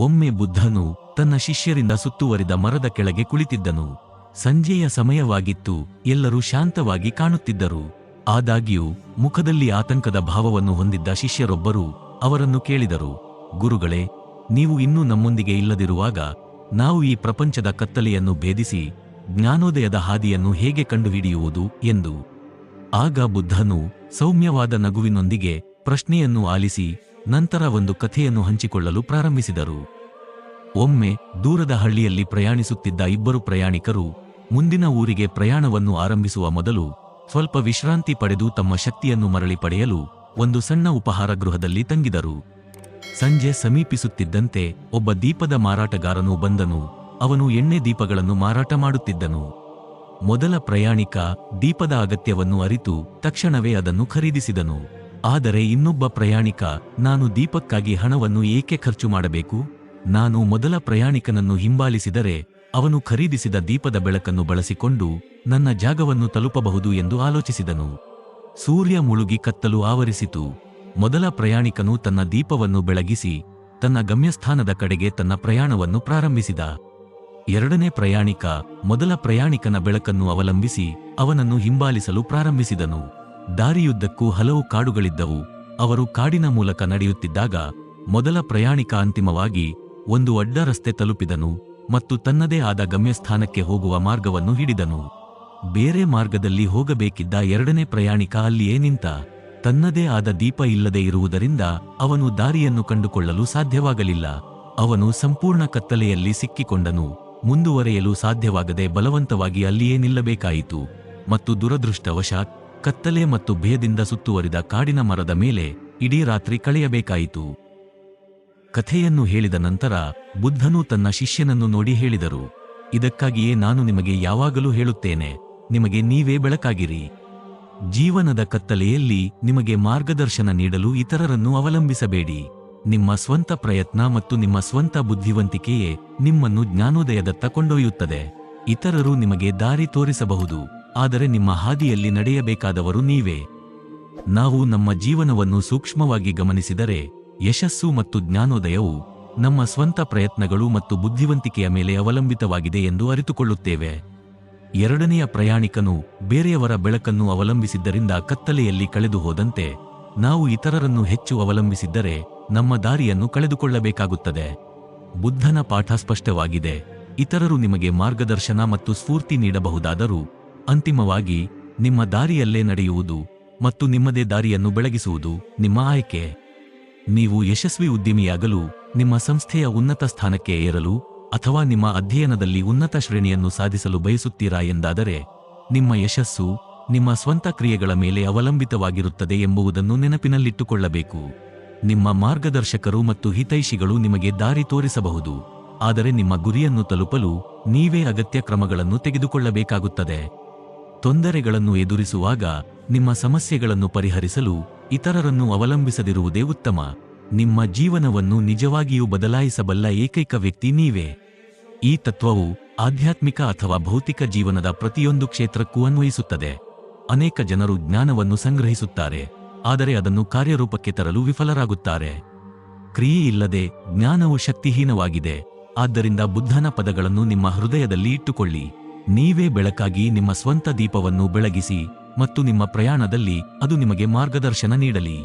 ಒಮ್ಮೆ ಬುದ್ಧನು ತನ್ನ ಶಿಷ್ಯರಿಂದ ಸುತ್ತುವರಿದ ಮರದ ಕೆಳಗೆ ಕುಳಿತಿದ್ದನು. ಸಂಜೆಯ ಸಮಯವಾಗಿತ್ತು, ಎಲ್ಲರೂ ಶಾಂತವಾಗಿ ಕಾಣುತ್ತಿದ್ದರು. ಆದಾಗ್ಯೂ, ಮುಖದಲ್ಲಿ ಆತಂಕದ ಭಾವವನ್ನು ಹೊಂದಿದ್ದ ಶಿಷ್ಯರೊಬ್ಬರು ಅವರನ್ನು ಕೇಳಿದರು. ಗುರುಗಳೇ, ನೀವು ಇನ್ನೂ ನಮ್ಮೊಂದಿಗೆ ಇಲ್ಲದಿರುವಾಗ, ನಾವು ಈ ಪ್ರಪಂಚದ ಕತ್ತಲೆಯನ್ನು ಭೇದಿಸಿ, ಜ್ಞಾನೋದಯದ ಹಾದಿಯನ್ನು ಹೇಗೆ ಕಂಡುಹಿಡಿಯುವುದು ಎಂದು. ಆಗ ಬುದ್ಧನು ಸೌಮ್ಯವಾದ ನಗುವಿನೊಂದಿಗೆ ಪ್ರಶ್ನೆಯನ್ನು ಆಲಿಸಿ ನಂತರ ಒಂದು ಕಥೆಯನ್ನು ಹಂಚಿಕೊಳ್ಳಲು ಪ್ರಾರಂಭಿಸಿದರು. ಒಮ್ಮೆ ದೂರದ ಹಳ್ಳಿಯಲ್ಲಿ ಪ್ರಯಾಣಿಸುತ್ತಿದ್ದ ಇಬ್ಬರು ಪ್ರಯಾಣಿಕರು ಮುಂದಿನ ಊರಿಗೆ ಪ್ರಯಾಣವನ್ನು ಆರಂಭಿಸುವ ಮೊದಲು ಸ್ವಲ್ಪ ವಿಶ್ರಾಂತಿ ಪಡೆದು ತಮ್ಮ ಶಕ್ತಿಯನ್ನು ಮರಳಿ ಪಡೆಯಲು ಒಂದು ಸಣ್ಣ ಉಪಹಾರ ಗೃಹದಲ್ಲಿ ತಂಗಿದರು. ಸಂಜೆ ಸಮೀಪಿಸುತ್ತಿದ್ದಂತೆ ಒಬ್ಬ ದೀಪದ ಮಾರಾಟಗಾರನು ಬಂದನು. ಅವನು ಎಣ್ಣೆ ದೀಪಗಳನ್ನು ಮಾರಾಟ ಮಾಡುತ್ತಿದ್ದನು. ಮೊದಲ ಪ್ರಯಾಣಿಕ ದೀಪದ ಅಗತ್ಯವನ್ನು ಅರಿತು ತಕ್ಷಣವೇ ಅದನ್ನು ಖರೀದಿಸಿದನು. ಆದರೆ ಇನ್ನೊಬ್ಬ ಪ್ರಯಾಣಿಕ, ನಾನು ದೀಪಕ್ಕಾಗಿ ಹಣವನ್ನು ಏಕೆ ಖರ್ಚು ಮಾಡಬೇಕು? ನಾನು ಮೊದಲ ಪ್ರಯಾಣಿಕನನ್ನು ಹಿಂಬಾಲಿಸಿದರೆ, ಅವನು ಖರೀದಿಸಿದ ದೀಪದ ಬೆಳಕನ್ನು ಬಳಸಿಕೊಂಡು ನನ್ನ ಜಾಗವನ್ನು ತಲುಪಬಹುದು ಎಂದು ಆಲೋಚಿಸಿದನು. ಸೂರ್ಯ ಮುಳುಗಿ ಕತ್ತಲು ಆವರಿಸಿತು. ಮೊದಲ ಪ್ರಯಾಣಿಕನು ತನ್ನ ದೀಪವನ್ನು ಬೆಳಗಿಸಿ, ತನ್ನ ಗಮ್ಯಸ್ಥಾನದ ಕಡೆಗೆ ತನ್ನ ಪ್ರಯಾಣವನ್ನು ಪ್ರಾರಂಭಿಸಿದ. ಎರಡನೇ ಪ್ರಯಾಣಿಕ, ಮೊದಲ ಪ್ರಯಾಣಿಕನ ಬೆಳಕನ್ನು ಅವಲಂಬಿಸಿ, ಅವನನ್ನು ಹಿಂಬಾಲಿಸಲು ಪ್ರಾರಂಭಿಸಿದನು. ದಾರಿಯುದ್ದಕ್ಕೂ ಹಲವು ಕಾಡುಗಳಿದ್ದವು. ಅವರು ಕಾಡಿನ ಮೂಲಕ ನಡೆಯುತ್ತಿದ್ದಾಗ ಮೊದಲ ಪ್ರಯಾಣಿಕ ಅಂತಿಮವಾಗಿ ಒಂದು ಅಡ್ಡ ರಸ್ತೆ ತಲುಪಿದನು ಮತ್ತು ತನ್ನದೇ ಆದ ಗಮ್ಯಸ್ಥಾನಕ್ಕೆ ಹೋಗುವ ಮಾರ್ಗವನ್ನು ಹಿಡಿದನು. ಬೇರೆ ಮಾರ್ಗದಲ್ಲಿ ಹೋಗಬೇಕಿದ್ದ ಎರಡನೇ ಪ್ರಯಾಣಿಕ ಅಲ್ಲಿಯೇ ನಿಂತ ತನ್ನದೇ ಆದ ದೀಪ ಇಲ್ಲದೆ ಇರುವುದರಿಂದ ಅವನು ದಾರಿಯನ್ನು ಕಂಡುಕೊಳ್ಳಲು ಸಾಧ್ಯವಾಗಲಿಲ್ಲ. ಅವನು ಸಂಪೂರ್ಣ ಕತ್ತಲೆಯಲ್ಲಿ ಸಿಕ್ಕಿಕೊಂಡನು. ಮುಂದುವರೆಯಲು ಸಾಧ್ಯವಾಗದೆ ಬಲವಂತವಾಗಿ ಅಲ್ಲಿಯೇ ನಿಲ್ಲಬೇಕಾಯಿತು ಮತ್ತು ದುರದೃಷ್ಟವಶಾತ್ ಕತ್ತಲೆ ಮತ್ತು ಭಯದಿಂದ ಸುತ್ತುವರಿದ ಕಾಡಿನ ಮರದ ಮೇಲೆ ಇಡೀ ರಾತ್ರಿ ಕಳೆಯಬೇಕಾಯಿತು. ಕಥೆಯನ್ನು ಹೇಳಿದ ನಂತರ ಬುದ್ಧನು ತನ್ನ ಶಿಷ್ಯನನ್ನು ನೋಡಿ ಹೇಳಿದರು, ಇದಕ್ಕಾಗಿಯೇ ನಾನು ನಿಮಗೆ ಯಾವಾಗಲೂ ಹೇಳುತ್ತೇನೆ, ನಿಮಗೆ ನೀವೇ ಬೆಳಕಾಗಿರಿ. ಜೀವನದ ಕತ್ತಲೆಯಲ್ಲಿ ನಿಮಗೆ ಮಾರ್ಗದರ್ಶನ ನೀಡಲು ಇತರರನ್ನು ಅವಲಂಬಿಸಬೇಡಿ. ನಿಮ್ಮ ಸ್ವಂತ ಪ್ರಯತ್ನ ಮತ್ತು ನಿಮ್ಮ ಸ್ವಂತ ಬುದ್ಧಿವಂತಿಕೆಯೇ ನಿಮ್ಮನ್ನು ಜ್ಞಾನೋದಯದತ್ತ ಕೊಂಡೊಯ್ಯುತ್ತದೆ. ಇತರರು ನಿಮಗೆ ದಾರಿ ತೋರಿಸಬಹುದು. ಆದರೆ ನಿಮ್ಮ ಹಾದಿಯಲ್ಲಿ ನಡೆಯಬೇಕಾದವರು ನೀವೇ. ನಾವು ನಮ್ಮ ಜೀವನವನ್ನು ಸೂಕ್ಷ್ಮವಾಗಿ ಗಮನಿಸಿದರೆ ಯಶಸ್ಸು ಮತ್ತು ಜ್ಞಾನೋದಯವು ನಮ್ಮ ಸ್ವಂತ ಪ್ರಯತ್ನಗಳು ಮತ್ತು ಬುದ್ಧಿವಂತಿಕೆಯ ಮೇಲೆ ಅವಲಂಬಿತವಾಗಿದೆ ಎಂದು ಅರಿತುಕೊಳ್ಳುತ್ತೇವೆ. ಎರಡನೆಯ ಪ್ರಯಾಣಿಕನು ಬೇರೆಯವರ ಬೆಳಕನ್ನು ಅವಲಂಬಿಸಿದ್ದರಿಂದ ಕತ್ತಲೆಯಲ್ಲಿ ಕಳೆದು ಹೋದಂತೆ ನಾವು ಇತರರನ್ನು ಹೆಚ್ಚು ಅವಲಂಬಿಸಿದ್ದರೆ ನಮ್ಮ ದಾರಿಯನ್ನು ಕಳೆದುಕೊಳ್ಳಬೇಕಾಗುತ್ತದೆ. ಬುದ್ಧನ ಪಾಠ ಸ್ಪಷ್ಟವಾಗಿದೆ. ಇತರರು ನಿಮಗೆ ಮಾರ್ಗದರ್ಶನ ಮತ್ತು ಸ್ಫೂರ್ತಿ ನೀಡಬಹುದಾದರೂ ಅಂತಿಮವಾಗಿ ನಿಮ್ಮ ದಾರಿಯಲ್ಲೇ ನಡೆಯುವುದು ಮತ್ತು ನಿಮ್ಮದೇ ದಾರಿಯನ್ನು ಬೆಳಗಿಸುವುದು ನಿಮ್ಮ ಆಯ್ಕೆ. ನೀವು ಯಶಸ್ವಿ ಉದ್ಯಮಿಯಾಗಲು ನಿಮ್ಮ ಸಂಸ್ಥೆಯ ಉನ್ನತ ಸ್ಥಾನಕ್ಕೆ ಏರಲು ಅಥವಾ ನಿಮ್ಮ ಅಧ್ಯಯನದಲ್ಲಿ ಉನ್ನತ ಶ್ರೇಣಿಯನ್ನು ಸಾಧಿಸಲು ಬಯಸುತ್ತೀರಾ ಎಂದಾದರೆ ನಿಮ್ಮ ಯಶಸ್ಸು ನಿಮ್ಮ ಸ್ವಂತ ಕ್ರಿಯೆಗಳ ಮೇಲೆ ಅವಲಂಬಿತವಾಗಿರುತ್ತದೆ ಎಂಬುದನ್ನು ನೆನಪಿನಲ್ಲಿಟ್ಟುಕೊಳ್ಳಬೇಕು. ನಿಮ್ಮ ಮಾರ್ಗದರ್ಶಕರು ಮತ್ತು ಹಿತೈಷಿಗಳು ನಿಮಗೆ ದಾರಿ ತೋರಿಸಬಹುದು, ಆದರೆ ನಿಮ್ಮ ಗುರಿಯನ್ನು ತಲುಪಲು ನೀವೇ ಅಗತ್ಯ ಕ್ರಮಗಳನ್ನು ತೆಗೆದುಕೊಳ್ಳಬೇಕಾಗುತ್ತದೆ. ತೊಂದರೆಗಳನ್ನು ಎದುರಿಸುವಾಗ ನಿಮ್ಮ ಸಮಸ್ಯೆಗಳನ್ನು ಪರಿಹರಿಸಲು ಇತರರನ್ನು ಅವಲಂಬಿಸದಿರುವುದೇ ಉತ್ತಮ. ನಿಮ್ಮ ಜೀವನವನ್ನು ನಿಜವಾಗಿಯೂ ಬದಲಾಯಿಸಬಲ್ಲ ಏಕೈಕ ವ್ಯಕ್ತಿ ನೀವೇ. ಈ ತತ್ವವು ಆಧ್ಯಾತ್ಮಿಕ ಅಥವಾ ಭೌತಿಕ ಜೀವನದ ಪ್ರತಿಯೊಂದು ಕ್ಷೇತ್ರಕ್ಕೂ ಅನ್ವಯಿಸುತ್ತದೆ. ಅನೇಕ ಜನರು ಜ್ಞಾನವನ್ನು ಸಂಗ್ರಹಿಸುತ್ತಾರೆ, ಆದರೆ ಅದನ್ನು ಕಾರ್ಯರೂಪಕ್ಕೆ ತರಲು ವಿಫಲರಾಗುತ್ತಾರೆ. ಕ್ರಿಯೆಯಿಲ್ಲದೆ ಜ್ಞಾನವು ಶಕ್ತಿಹೀನವಾಗಿದೆ, ಆದ್ದರಿಂದ ಬುದ್ಧನ ಪದಗಳನ್ನು ನಿಮ್ಮ ಹೃದಯದಲ್ಲಿ ಇಟ್ಟುಕೊಳ್ಳಿ. ನೀವೇ ಬೆಳಕಾಗಿ ನಿಮ್ಮ ಸ್ವಂತ ದೀಪವನ್ನು ಬೆಳಗಿಸಿ ಮತ್ತು ನಿಮ್ಮ ಪ್ರಯಾಣದಲ್ಲಿ ಅದು ನಿಮಗೆ ಮಾರ್ಗದರ್ಶನ ನೀಡಲಿ.